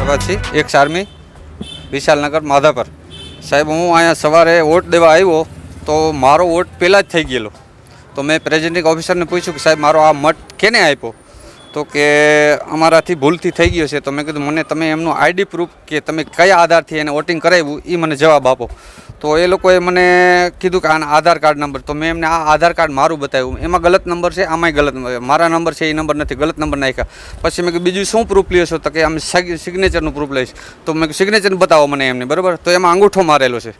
આવ્યા એક સારમી વિશાલનગર, માધાપર. સાહેબ, હું અહીંયા સવારે વોટ દેવા આવ્યો તો મારો વોટ પહેલાં જ થઈ ગયેલો. તો મેં પ્રેઝિડિંગ ઓફિસરને પૂછ્યું કે સાહેબ, મારો આ મત કેને આપ્યો? તો કે અમારાથી ભૂલથી થઈ ગયો છે. તો મેં કીધું, મને તમે એમનું આઈડી પ્રૂફ કે તમે કયા આધારથી એને વોટિંગ કરાવ્યું એ મને જવાબ આપો. તો એ લોકોએ મને કીધું કે આના આધાર કાર્ડ નંબર તો મેં એમને આ આધાર કાર્ડ મારું બતાવ્યું. એમાં ગલત નંબર છે, આમાંય ગલત નંબર મારા નંબર છે, એ નંબર નથી, ગલત નંબર નાખ્યા. પછી મેં કીધું, બીજું શું પ્રૂફ લ્યો છો? તો કે, અમે સિગ્નેચરનું પ્રૂફ લઈશ. તો મેં સિગ્નેચર બતાવો મને એમને. બરાબર? તો એમાં અંગૂઠો મારેલો છે.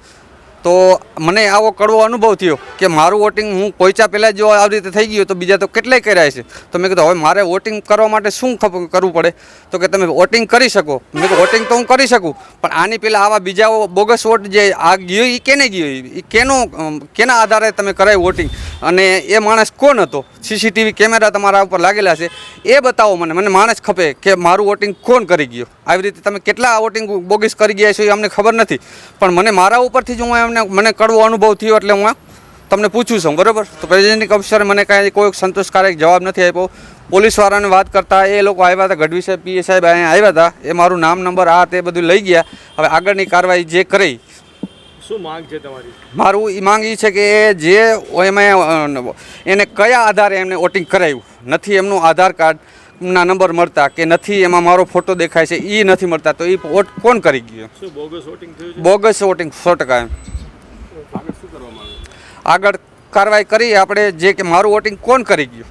તો મને આવો કડવો અનુભવ થયો કે મારું વોટિંગ હું પહોંચ્યા પહેલાં જો આવી રીતે થઈ ગયું તો બીજા તો કેટલાય કર્યા છે તો મેં કીધું, હવે મારે વોટિંગ કરવા માટે શું કરવું પડે? તો કે, તમે વોટિંગ કરી શકો. મેં કીધું વોટિંગ તો હું કરી શકું, પણ આની પહેલાં આવા બીજા બોગસ વોટ જે આ ગયો એ કેને ગયો? એ કેનો કેના આધારે તમે કરાયું વોટિંગ અને એ માણસ કોણ હતો? સીસીટીવી કેમેરા તમારા ઉપર લાગેલા છે. એ બતાવો મને મને માણસ ખપે કે મારું વોટિંગ કોણ કરી ગયો? આવી રીતે તમે કેટલા વોટિંગ બોગસ કરી ગયા છો એ અમને ખબર નથી. પણ મને મારા ઉપરથી જ હું એમને મને કડવો અનુભવ થયો એટલે હું તમને પૂછું છું બરાબર? તો પ્રેસિડેન્ટિંગ ઓફિસરે મને કાંઈ કોઈ સંતોષકારક જવાબ નથી આપ્યો. પોલીસવાળાને વાત કરતા એ લોકો આવ્યા હતા ગઢવી સાહેબ પીએ સાહેબ અહીંયા આવ્યા હતા. એ મારું નામ નંબર આ તે બધું લઈ ગયા. હવે આગળની કાર્યવાહી જે કરી શું માંગ છે તમારી? મારું એ માંગ એ છે કે જે એમાં એને કયા આધારે એમને વોટિંગ કરાવ્યું નથી એમનું આધાર કાર્ડ ના નંબર મળતા કે નથી એમાં મારો ફોટો દેખાય છે એ નથી મળતા તો એ વોટ કોણ કરી ગયો? બોગસ વોટિંગ બોગસ વોટિંગ સો ટકા એમ. આગળ કાર્યવાહી કરી આપણે જે કે મારું વોટિંગ કોણ કરી ગયું?